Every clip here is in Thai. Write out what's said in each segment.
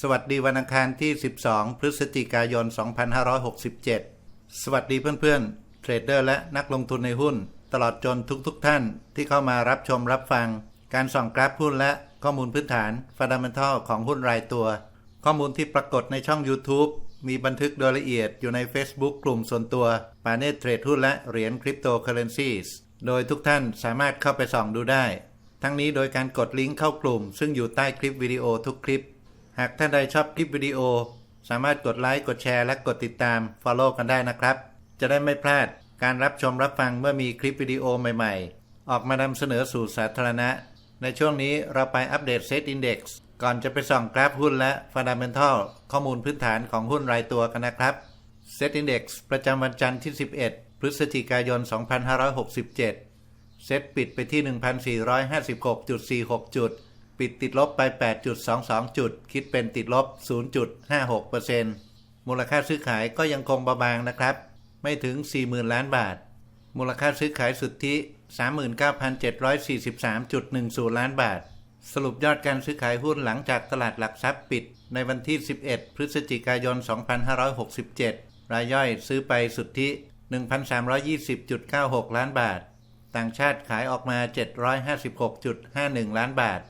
สวัสดีวันอังคารที่ 12 พฤศจิกายน 2567 สวัสดีเพื่อนๆ เทรดเดอร์และนักลงทุนในหุ้น ตลอดจนทุกๆทท่านที่เข้ามารับชมรับฟัง การส่องกราฟหุ้นและข้อมูลพื้นฐานฟันดัมเ e นทัลของหุ้นรายตัว ข้อมูลที่ปรากฏในช่อง YouTube มีบันทึกโดยละเอียดอยู่ใน Facebook กลุ่มส่วนตัวปาเนตเทรดหุ้นและเหรียญคริปโตเคอเรนซีสโดยทุกท่านสามารถเข้าไปส่องดูได้ ทั้งนี้โดยการกดลิงก์เข้ากลุ่ม ซึ่งอยู่ใต้คลิปวิดีโอทุกคลิป หากท่านใดชอบคลิปวิดีโอ สามารถกดไลค์กดแชร์และกดติดตาม Follow กันได้นะครับ จะได้ไม่พลาดการรับชมรับฟังเมื่อมีคลิปวิดีโอใหม่ๆ ออกมานำเสนอสู่สาธารณะ ในช่วงนี้เราไปอัปเดต Set Index ก่อนจะไปส่องกราฟหุ้นและ Fundamental ข้อมูลพื้นฐานของหุ้นรายตัวกันนะครับ Set Index ประจำวันจันทร์ที่ 11 พฤศจิกายน 2567 เซตปิดไปที่ 1,456.46 จุด ปิดติดลบไป 8.22 จุด คิดเป็นติดลบ 0.56%มูลค่าซื้อขายก็ยังคงเบาบางนะครับ ไม่ถึง 40,000 ล้านบาท มูลค่าซื้อขายสุทธิ 39,743.10 ล้านบาท สรุปยอดการซื้อขายหุ้นหลังจากตลาดหลักทรัพย์ปิด ในวันที่ 11 พฤศจิกายน 2567 รายย่อยซื้อไปสุทธิ 1,320.96 ล้านบาท ต่างชาติขายออกมา 756.51 ล้านบาท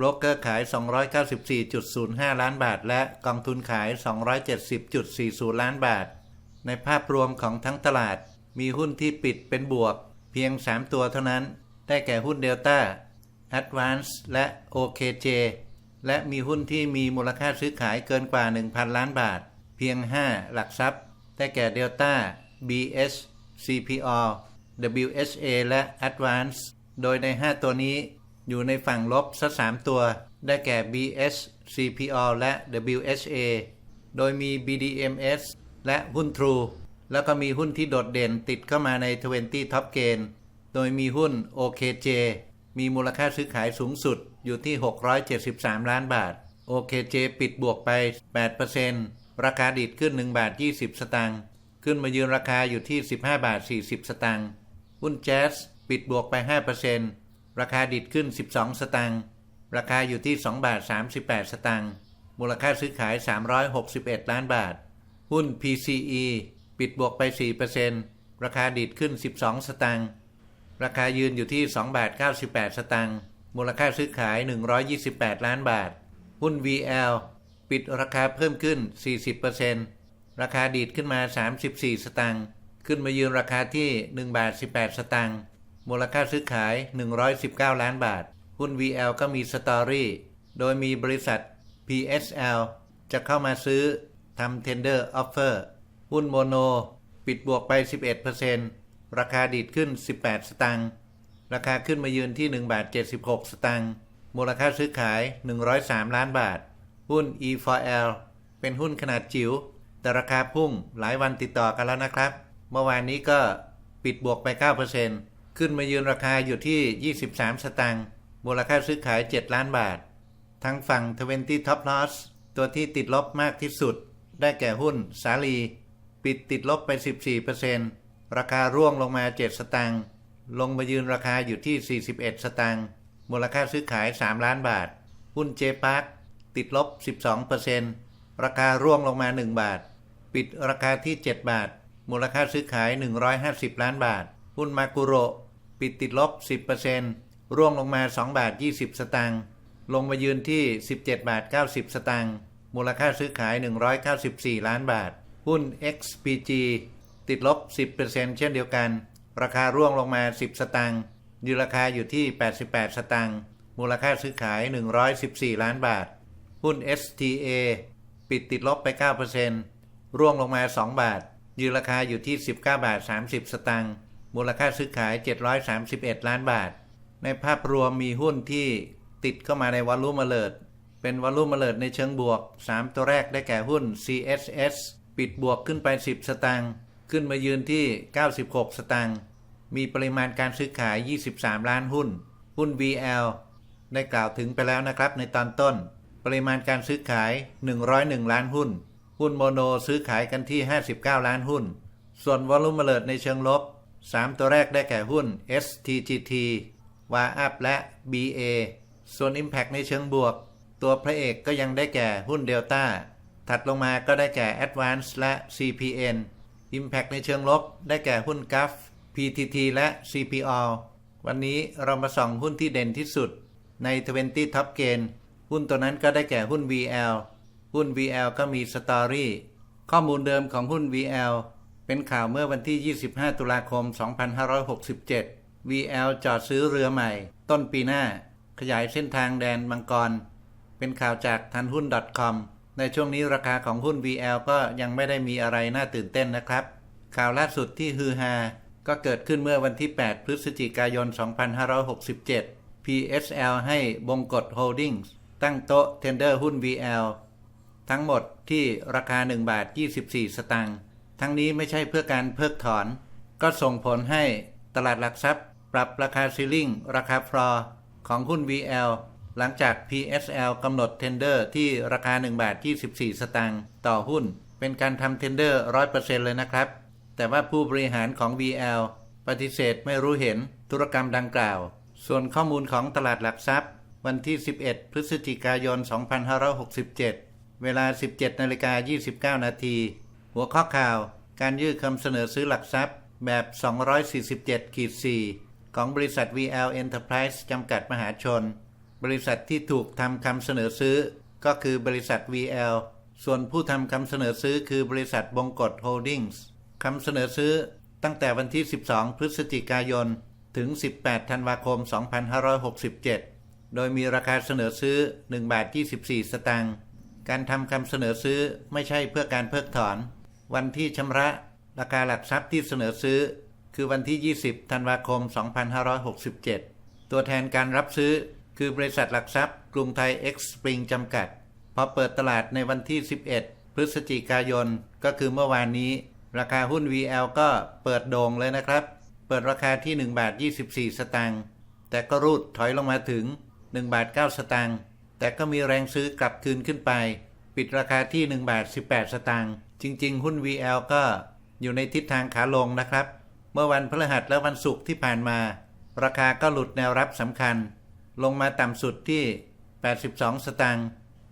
บรกเกอร์ขาย 294.05 ล้านบาท และกองทุนขาย 270.40 ล้านบาท ในภาพรวมของทั้งตลาด มีหุ้นที่ปิดเป็นบวก เพียง 3 ตัวเท่านั้น ได้แก่หุ้นเดลต้า Advance และ OKJ และมีหุ้นที่มีมูลค่าซื้อขายเกินกว่า 1,000 ล้านบาท เพียง 5 หลักทรัพย์ ได้แก่เดลต้า BS CPO WHA และ Advance โดยใน 5 ตัวนี้ อยู่ในฝั่งลบสัก3ตัว ได้แก่ BS CPO และ WHA โดยมี BDMs และหุ้น True แล้วก็มีหุ้นที่โดดเด่นติดเข้ามาใน 20 Top Gain โดยมีหุ้น OKJ มีมูลค่าซื้อขายสูงสุดอยู่ที่ 673 ล้านบาท OKJ ปิดบวกไป 8%ราคาดีดขึ้น 1 บาท 20 สตางค์ ขึ้นมายืนราคาอยู่ที่ 15 บาท 40 สตางค์ หุ้นแจ๊สปิดบวกไป 5% ราคาดิดขึ้น 12 สตางค์ราคาอยู่ที่ 2 บาท 38 สตางค์มูลค่าซื้อขาย 361 ล้านบาท หุ้น PCE ปิดบวกไป 4%ราคาดิดขึ้น 12 สตางค์ราคายืนอยู่ที่ 2 บาท 98 สตางค์มูลค่าซื้อขาย 128 ล้านบาท หุ้น VL ปิดราคาเพิ่มขึ้น 40%ราคาดีดขึ้นมา 34 สตางค์ขึ้นมายืนราคาที่ 1 บาท 18 สตางค์ มูลค่าซื้อขาย 119 ล้านบาท หุ้น VL ก็มีสตอรี่ โดยมีบริษัท PSL จะเข้ามาซื้อทำ Tender Offer หุ้นโมโน ปิดบวกไป 11%ราคาดีดขึ้น 18 สตางค์ ราคาขึ้นมายืนที่ 1 บาท 76 สตางค์ มูลค่าซื้อขาย 103 ล้านบาท หุ้น E4L เป็นหุ้นขนาดจิ๋ว แต่ราคาพุ่งหลายวันติดต่อกันแล้วนะครับ เมื่อวานนี้ก็ปิดบวกไป 9% ขึ้นมายืนราคาอยู่ที่ 23 สตางค์มูลค่าซื้อขาย 7 ล้านบาท ทั้งฝั่ง 20 Top Loss ตัวที่ติดลบมากที่สุด ได้แก่หุ้น สาลี ปิดติดลบไป 14%ราคาร่วงลงมา 7 สตางค์ลงมายืนราคาอยู่ที่ 41 สตางค์มูลค่าซื้อขาย 3 ล้านบาท หุ้นเจพาร์คติดลบ 12%ราคาร่วงลงมา 1 บาท ปิดราคาที่ 7 บาท มูลค่าซื้อขาย 150 ล้านบาท หุ้นมากุโรปิดติดลบ 10%ร่วงลงมา 2 บาท 20 สตางค์ลงมายืนที่ 17 บาท 90 สตางค์มูลค่าซื้อขาย 194 ล้านบาท หุ้น XPG ติดลบ 10%เช่นเดียวกัน ราคาร่วงลงมา 10 สตางค์ยืนราคาอยู่ที่ 88 สตางค์มูลค่าซื้อขาย 114 ล้านบาท หุ้น STA ปิดติดลบไป 9%ร่วงลงมา 2 บาท ยืนราคาอยู่ที่ 19 บาท 30 สตางค์ มูลค่าซื้อขาย 731 ล้านบาท ในภาพรวมมีหุ้นที่ติดเข้ามาในวอลลุ่มเลิดเป็นวอลลุ่มเลิดในเชิงบวก 3 ตัวแรกได้แก่หุ้น CSS ปิดบวกขึ้นไป 10 สตางค์ขึ้นมายืนที่ 96 สตางค์มีปริมาณการซื้อขาย 23 ล้านหุ้น หุ้น VL ได้กล่าวถึงไปแล้วนะครับในตอนต้น ปริมาณการซื้อขาย 101 ล้านหุ้น หุ้นโมโนซื้อขายกันที่ 59 ล้านหุ้น ส่วนวอลลุ่มเลิดในเชิงลบ 3 ตัวแรกได้แก่หุ้น STGT วาอัพและ BA ส่วน Impact ในเชิงบวก ตัวพระเอกก็ยังได้แก่หุ้นเดลต้าถัดลงมาก็ได้แก่ Advance และ CPN Impact ในเชิงลบ ได้แก่หุ้น GUF PTT และ CPO วันนี้เรามาส่องหุ้นที่เด่นที่สุดใน 20 Top Gain หุ้นตัวนั้นก็ได้แก่หุ้น VL หุ้น VL ก็มีสตอรี่ข้อมูลเดิมของหุ้น VL เป็นข่าวเมื่อวันที่ 25 ตุลาคม 2567 VL จอดซื้อเรือใหม่ ต้นปีหน้า ขยายเส้นทางแดนมังกร เป็นข่าวจากทันหุ้น .com ในช่วงนี้ราคาของหุ้น VL ก็ยังไม่ได้มีอะไรน่าตื่นเต้นนะครับ ข่าวล่าสุดที่ฮือฮาก็เกิดขึ้นเมื่อวันที่ 8 พฤศจิกายน 2567 PSL ให้บงกฎโฮลดิ้งตั้งโต๊ะเทนเดอร์หุ้น VL ทั้งหมดที่ราคา 1 บาท 24 สตางค์ ทั้งนี้ไม่ใช่เพื่อการเพิกถอน ก็ส่งผลให้ตลาดหลักทรัพย์ ปรับราคาซีลิงราคาฟลอร์ของหุ้น VL หลังจาก PSL กำหนดเทนเดอร์ที่ราคา1บาท24 สตางค์ต่อหุ้น เป็นการทำเทนเดอร์100%เลยนะครับ แต่ว่าผู้บริหารของ VL ปฏิเสธไม่รู้เห็นธุรกรรมดังกล่าว ส่วนข้อมูลของตลาดหลักทรัพย์ วันที่ 11 พฤศจิกายน 2567 เวลา 17นาฬิกา29 นาที หัวข้อข่าว การยื่นคำเสนอซื้อหลักทรัพย์แบบ 247ขีด4ของบริษัท VL Enterprise จำกัดมหาชน บริษัทที่ถูกทำคำเสนอซื้อ ก็คือบริษัท VL ส่วนผู้ทำคำเสนอซื้อคือบริษัทบงกฎโฮลดิ้งส์คำเสนอซื้อตั้งแต่วันที่ 12 พฤศจิกายน ถึง 18 ธันวาคม 2567 โดยมีราคาเสนอซื้อ 1 บาท 24 สตางค์ การทำคำเสนอซื้อไม่ใช่เพื่อการเพิกถอน วันที่ชำระราคาหลักทรัพย์ที่เสนอซื้อ คือวันที่ 20 ธันวาคม 2567 ตัวแทนการรับซื้อ คือบริษัทหลักทรัพย์ กรุงไทยเอ็กซ์สปริงจำกัด พอเปิดตลาดในวันที่ 11 พฤศจิกายน ก็คือเมื่อวานนี้ ราคาหุ้น VL ก็เปิดโด่งเลยนะครับ เปิดราคาที่ 1 บาท 24 สตางค์แต่ก็รูดถอยลงมาถึง 1 บาท 9 สตางค์แต่ก็มีแรงซื้อกลับคืนขึ้นไป ปิดราคาที่ 1 บาท 18 สตางค์ จริง ๆ หุ้น VL ก็อยู่ในทิศทางขาลงนะครับ เมื่อวันพฤหัสและวันศุกร์ที่ผ่านมา ราคาก็หลุดแนวรับสำคัญ ลงมาต่ำสุดที่ 82 สตางค์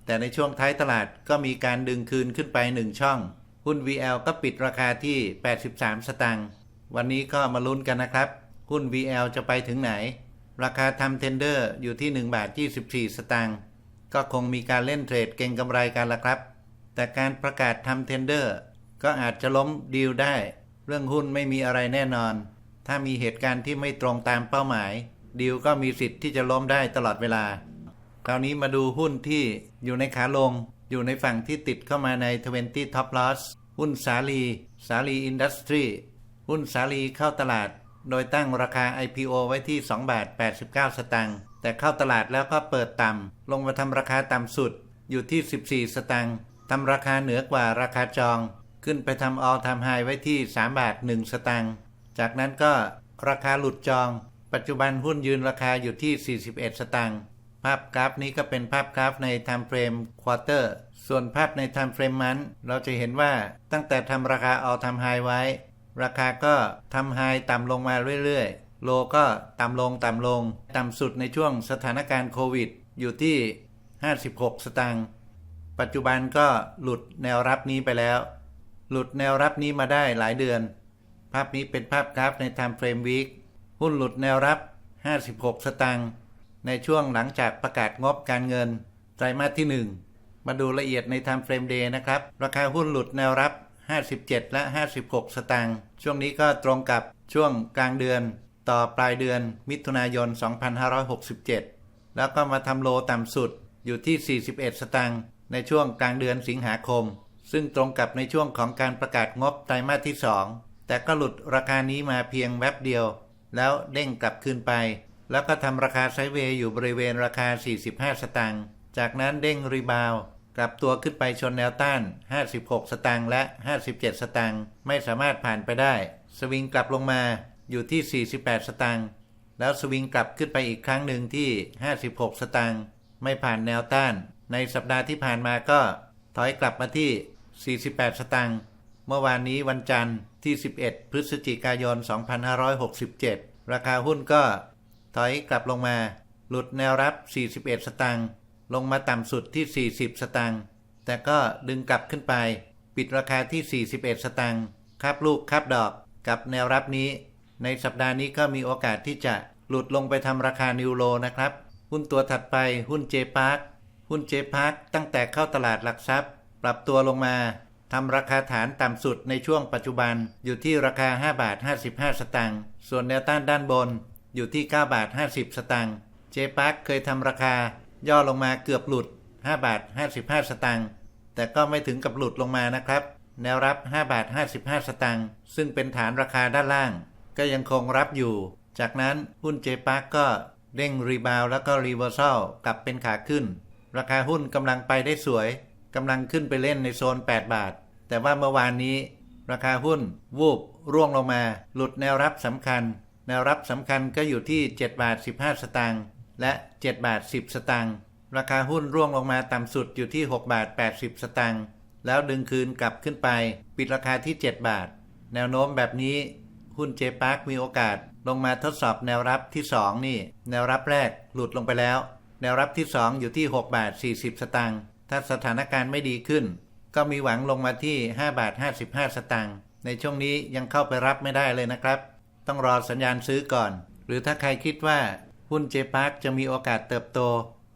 แต่ในช่วงท้ายตลาดก็มีการดึงคืนขึ้นไป 1 ช่อง หุ้น VL ก็ปิดราคาที่ 83 สตางค์วันนี้ก็มาลุ้นกันนะครับ หุ้น VL จะไปถึงไหน ราคาทำเทนเดอร์อยู่ที่1บาท24 สตางค์ก็คงมีการเล่นเทรดเก็งกำไรกันละครับ แต่การประกาศทำเทนเดอร์ ก็อาจจะล้มดีลได้ เรื่องหุ้นไม่มีอะไรแน่นอน ถ้ามีเหตุการณ์ที่ไม่ตรงตามเป้าหมาย ดีลก็มีสิทธิ์ที่จะล้มได้ตลอดเวลา คราวนี้มาดูหุ้นที่อยู่ในขาลง อยู่ในฝั่งที่ติดเข้ามาใน 20 Top Loss หุ้นสาลี สาลีอินดัสทรีหุ้นสาลีเข้าตลาด โดยตั้งราคา IPO ไว้ที่2บาท89 สตางค์แต่เข้าตลาดแล้วก็เปิดต่ำลงมาทำราคาต่ำสุดอยู่ที่ 14 สตางค์ ทำราคาเหนือกว่าราคาจอง ขึ้นไปทำออทำไฮไว้ที่ 3 บาท 1 สตางค์จากนั้นก็ราคาหลุดจอง ปัจจุบันหุ้นยืนราคาอยู่ที่ 41 สตางค์ภาพกราฟนี้ก็เป็นภาพกราฟใน Time Frame Quarter ส่วนภาพใน Time Frame มันเราจะเห็นว่าตั้งแต่ทำราคาเอาทำไฮไว้ ราคาก็ทำไฮต่ำลงมาเรื่อยๆ โลก็ต่ำลงต่ำลง ต่ำสุดในช่วงสถานการณ์โควิด อยู่ที่ 56 สตางค์ ปัจจุบันก็หลุดแนวรับนี้ไปแล้ว หลุดแนวรับนี้มาได้หลายเดือน ภาพนี้เป็นภาพกราฟใน Time Frame Week หุ้นหลุดแนวรับ 56 สตางค์ในช่วงหลังจากประกาศงบการเงินไตรมาสที่ 1 มาดูละเอียดใน Time Frame Day นะครับ ราคาหุ้นหลุดแนวรับ 57 และ 56 สตางค์ช่วงนี้ก็ตรงกับช่วงกลางเดือน ต่อปลายเดือนมิถุนายน 2567 แล้วก็มาทำโลต่ำสุดอยู่ที่ 41 สตางค์ ในช่วงกลางเดือนสิงหาคม ซึ่งตรงกับในช่วงของการประกาศงบไตรมาสที่ 2 แต่ก็หลุดราคานี้มาเพียงแวบเดียว แล้วเด้งกลับคืนไป แล้วก็ทำราคาไซเวย์อยู่บริเวณราคา 45 สตางค์จากนั้นเด้งรีบาวกลับตัวขึ้นไปชนแนวต้าน 56 สตางค์และ 57 สตางค์ไม่สามารถผ่านไปได้ สวิงกลับลงมาอยู่ที่ 48 สตางค์แล้วสวิงกลับขึ้นไปอีกครั้งหนึ่งที่ 56 สตางค์ไม่ผ่านแนวต้าน ในสัปดาห์ที่ผ่านมาก็ถอยกลับมาที่ 48 สตางค์ เมื่อวานนี้วันจันทร์ที่ 11 พฤศจิกายน 2567 ราคาหุ้นก็ถอยกลับลงมา หลุดแนวรับ 41 สตางค์ ลงมาต่ำสุดที่ 40 สตางค์ แต่ก็ดึงกลับขึ้นไป ปิดราคาที่ 41 สตางค์คับลูกคับดอกกับแนวรับนี้ ในสัปดาห์นี้ก็มีโอกาสที่จะหลุดลงไปทำราคานิวโลนะครับ หุ้นตัวถัดไปหุ้นเจพาร์ค หุ้นเจพาร์คตั้งแต่เข้าตลาดหลักทรัพย์ ปรับตัวลงมาทำราคาฐานต่ำสุดในช่วงปัจจุบันอยู่ที่ราคา 5 บาท 55 สตางค์ส่วนแนวต้านด้านบนอยู่ที่ 9 บาท 50 สตางค์เจพาร์คเคยทำราคา ย่อลงมาเกือบหลุด 5 บาท 55 สตางค์แต่ก็ไม่ถึงกับหลุดลงมานะครับ แนวรับ 5 บาท 55 สตางค์ซึ่งเป็นฐานราคาด้านล่าง ก็ยังคงรับอยู่ จากนั้นหุ้นเจพาร์คก็เด้งรีบาวแล้วก็รีเวอร์ซัลกลับเป็นขาขึ้น ราคาหุ้นกำลังไปได้สวยกำลังขึ้นไปเล่นในโซน 8 บาท แต่ว่าเมื่อวานนี้ ราคาหุ้น วูบร่วงลงมา หลุดแนวรับสำคัญ แนวรับสำคัญก็อยู่ที่ 7 บาท 15 สตางค์และ7บาท 10 สตางค์ราคาหุ้นร่วงลงมาต่ำสุดอยู่ที่ 6 บาท 80 สตางค์แล้วดึงคืนกลับขึ้นไป ปิดราคาที่ 7 บาท แนวโน้มแบบนี้ หุ้นเจพาร์คมีโอกาสลงมาทดสอบแนวรับที่ 2 นี่ แนวรับแรกหลุดลงไปแล้ว แนวรับที่ 2 อยู่ที่ 6 บาท 40 สตางค์ ถ้าสถานการณ์ไม่ดีขึ้น ก็มีหวังลงมาที่ 5 บาท 55 สตางค์ ในช่วงนี้ยังเข้าไปรับไม่ได้เลยนะครับ ต้องรอสัญญาณซื้อก่อน หรือถ้าใครคิดว่าหุ้นเจพาร์คจะมีโอกาสเติบโต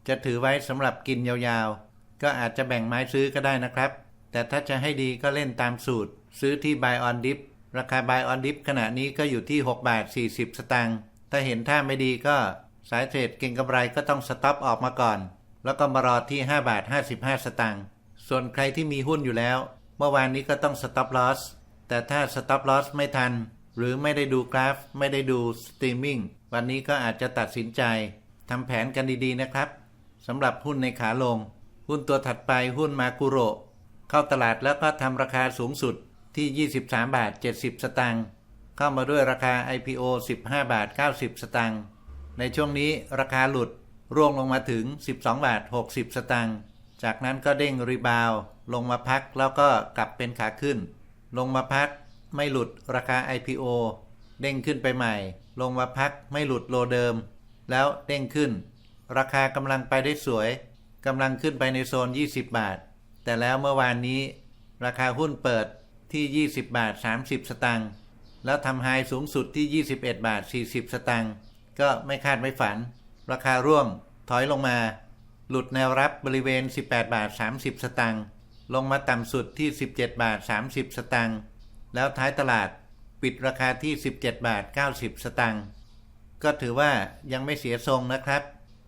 จะถือไว้สำหรับกินยาวๆ ก็อาจจะแบ่งไม้ซื้อก็ได้นะครับ แต่ถ้าจะให้ดีก็เล่นตามสูตร ซื้อที่ Buy on Dip ราคา Buy on Dip ขณะนี้ก็อยู่ที่ 6 บาท 40 สตางค์ ถ้าเห็นท่าไม่ดีก็ สายเทรดเก่งกำไรก็ต้องสต็อปออกมาก่อน แล้วก็มารอที่ 5 บาท 55 สตางค์ส่วนใครที่มีหุ้นอยู่แล้ว เมื่อวานนี้ก็ต้องสต็อปลอสแต่ถ้าสต็อปลอสไม่ทัน หรือไม่ได้ดูกราฟ ไม่ได้ดูสตรีมมิ่งวันนี้ก็อาจจะตัดสินใจทำแผนกันดีๆนะครับสำหรับหุ้นในขาลง หุ้นตัวถัดไปหุ้นมากุโรเข้าตลาดแล้วก็ทำราคาสูงสุดที่ 23 บาท 70 สตางค์เข้ามาด้วยราคา IPO 15 บาท 90 สตางค์ ในช่วงนี้ราคาหลุดร่วงลงมาถึง 12 บาท 60 สตางค์ จากนั้นก็เด้งรีบาวลงมาพักแล้วก็กลับเป็นขาขึ้น ลงมาพักไม่หลุดราคา IPO เด้งขึ้นไปใหม่ ลงมาพักไม่หลุดโลเดิม แล้วเด้งขึ้น ราคากำลังไปได้สวยกำลังขึ้นไปในโซน 20 บาท แต่แล้วเมื่อวานนี้ ราคาหุ้นเปิดที่ 20 บาท 30 สตางค์ แล้วทำไฮสูงสุดที่ 21 บาท 40 สตางค์ ก็ไม่คาดไม่ฝัน ราคาร่วงถอยลงมา หลุดแนวรับบริเวณ 18 บาท 30 สตางค์ลงมาต่ำสุดที่ 17 บาท 30 สตางค์แล้วท้ายตลาดปิดราคาที่ 17 บาท 90 สตางค์ก็ถือว่ายังไม่เสียทรงนะครับ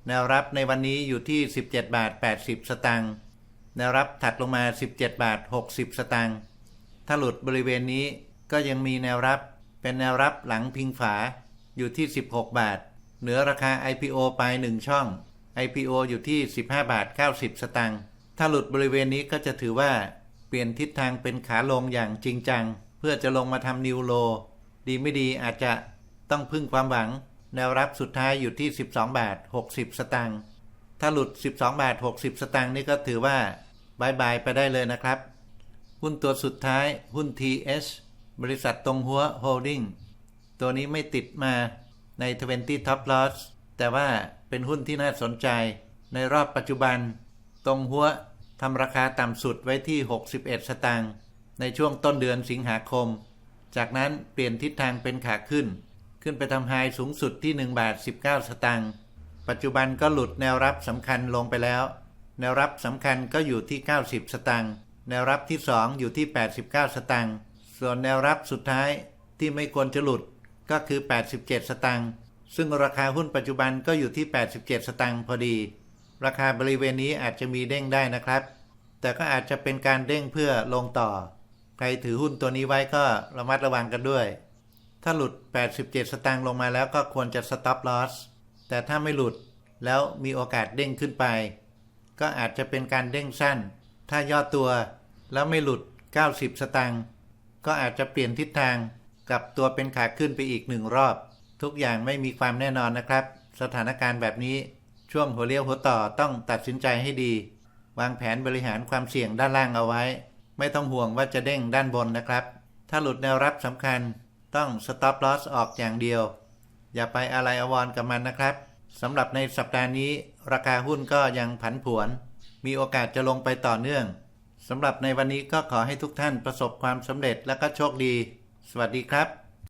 แนวรับในวันนี้อยู่ที่ 17 บาท 80 สตางค์แนวรับถัดลงมา 17 บาท 60 สตางค์ถ้าหลุดบริเวณนี้ก็ยังมีแนวรับเป็นแนวรับหลังพิงฝา อยู่ที่ 16 บาท เหนือราคา IPO ไป 1 ช่อง IPO อยู่ที่ 15 บาท 90 สตางค์ถ้าหลุดบริเวณนี้ก็จะถือว่า เปลี่ยนทิศทางเป็นขาลงอย่างจริงจัง เพื่อจะลงมาทำนิวโล ดีไม่ดีอาจจะต้องพึ่งความหวัง แนวรับสุดท้ายอยู่ที่ 12 บาท 60 สตางค์ถ้าหลุด 12 บาท 60 สตางค์นี่ก็ถือว่าบายบายไปได้เลยนะครับ หุ้นตัวสุดท้ายหุ้น TH บริษัทตรงหัวโฮลดิ้ง ตัวนี้ไม่ติดมาใน 20 Top Loss แต่ว่าเป็นหุ้นที่น่าสนใจในรอบปัจจุบัน ตรงหัวทำราคาต่ำสุดไว้ที่ 61 สตางค์ในช่วงต้นเดือนสิงหาคม จากนั้นเปลี่ยนทิศทางเป็นขาขึ้น ขึ้นไปทำไฮสูงสุดที่ 1 บาท 19 สตางค์ปัจจุบันก็หลุดแนวรับสำคัญลงไปแล้ว แนวรับสำคัญก็อยู่ที่ 90 สตางค์แนวรับที่ 2 อยู่ที่ 89 สตางค์ส่วนแนวรับสุดท้ายที่ไม่ควรจะหลุด ก็คือ 87 สตางค์ซึ่งราคาหุ้นปัจจุบันก็อยู่ที่ 87 สตางค์พอดี ราคาบริเวณนี้อาจจะมีเด้งได้นะครับ แต่ก็อาจจะเป็นการเด้งเพื่อลงต่อ ใครถือหุ้นตัวนี้ไว้ก็ระมัดระวังกันด้วย ถ้าหลุด 87 สตางค์ลงมาแล้วก็ควรจะ stop loss แต่ถ้าไม่หลุดแล้วมีโอกาสเด้งขึ้นไป ก็อาจจะเป็นการเด้งสั้น ถ้าย่อตัวแล้วไม่หลุด 90 สตางค์ก็อาจจะเปลี่ยนทิศทาง กับตัวเป็นขาขึ้นไปอีกหนึ่งรอบ ทุกอย่างไม่มีความแน่นอนนะครับ สถานการณ์แบบนี้ช่วงหัวเลี้ยวหัวต่อต้องตัดสินใจให้ดี วางแผนบริหารความเสี่ยงด้านล่างเอาไว้ ไม่ต้องห่วงว่าจะเด้งด้านบนนะครับ ถ้าหลุดแนวรับสำคัญต้อง stop loss ออกอย่างเดียว อย่าไปอะไรอววรกับมันนะครับสำหรับในสัปดาห์นี้ ราคาหุ้นก็ยังผันผวน มีโอกาสจะลงไปต่อเนื่องสำหรับในวันนี้ก็ขอให้ทุกท่านประสบความสำเร็จและก็โชคดี สวัสดีครับ